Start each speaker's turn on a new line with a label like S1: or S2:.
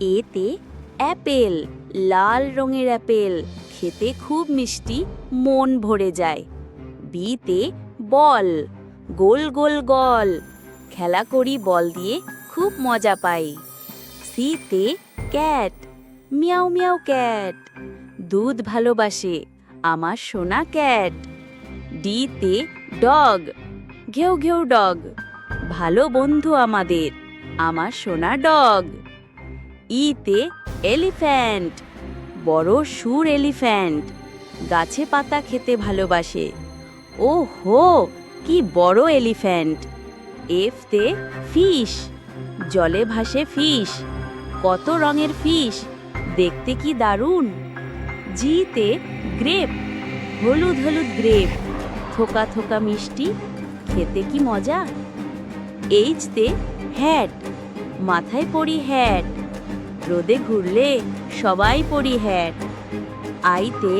S1: এতে অ্যাপেল, লাল রঙের অ্যাপেল, খেতে খুব মিষ্টি, মন ভরে যায়। বিতে বল, গোল গোল গল, খেলা করি বল দিয়ে খুব মজা পাই। সিতে ক্যাট, মিয়াও মিয়াও ক্যাট, দুধ ভালোবাসে, আমার সোনা ক্যাট। ডিতে ডগ, ঘেউ ঘেউ ডগ, ভালো বন্ধু আমাদের, আমার সোনা ডগ। ইতে এলিফ্যান্ট। বড় সুর এলিফ্যান্ট। গাছে পাতা খেতে ভালোবাসে। ও হো কি বড় এলিফ্যান্ট। এফতে ফিশ। জলে ভাসে ফিশ। কত রঙের ফিশ। দেখতে কি দারুণ। জিতে গ্রেপ। হলুদ হলুদ গ্রেপ। থোকা থোকা মিষ্টি। খেতে কি মজা। এইচতে হ্যাট। মাথায় পরি হ্যাট। রোদে ঘুরলে সবাই পরি হ্যাট আইতে